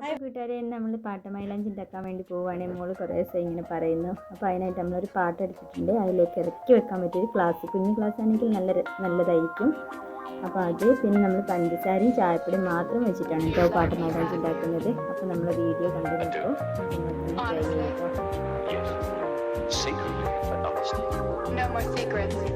അപ്പോൾ കൂട്ടുകാരെ നമ്മൾ പാട്ടമൈലാഞ്ചി ഉണ്ടാക്കാൻ വേണ്ടി പോവുകയാണെങ്കിൽ മോൾ കുറേ ദിവസം ഇങ്ങനെ പറയുന്നു. അപ്പോൾ അതിനായിട്ട് നമ്മളൊരു പാട്ട് എടുത്തിട്ടുണ്ട് അതിലേക്ക് ഇറക്കി വെക്കാൻ പറ്റിയ ക്ലാസ് കുഞ്ഞു ക്ലാസ് ആണെങ്കിൽ നല്ല നല്ലതായിരിക്കും. അപ്പോൾ അത് പിന്നെ നമ്മൾ പഞ്ചസാരയും ചായപ്പൊടിയും മാത്രം വെച്ചിട്ടാണ് കേട്ടോ പാട്ടമൈലാഞ്ചി ഉണ്ടാക്കുന്നത്. അപ്പോൾ നമ്മൾ വീഡിയോ കണ്ടു നോക്കൂ. കേട്ടോ. No more secrets.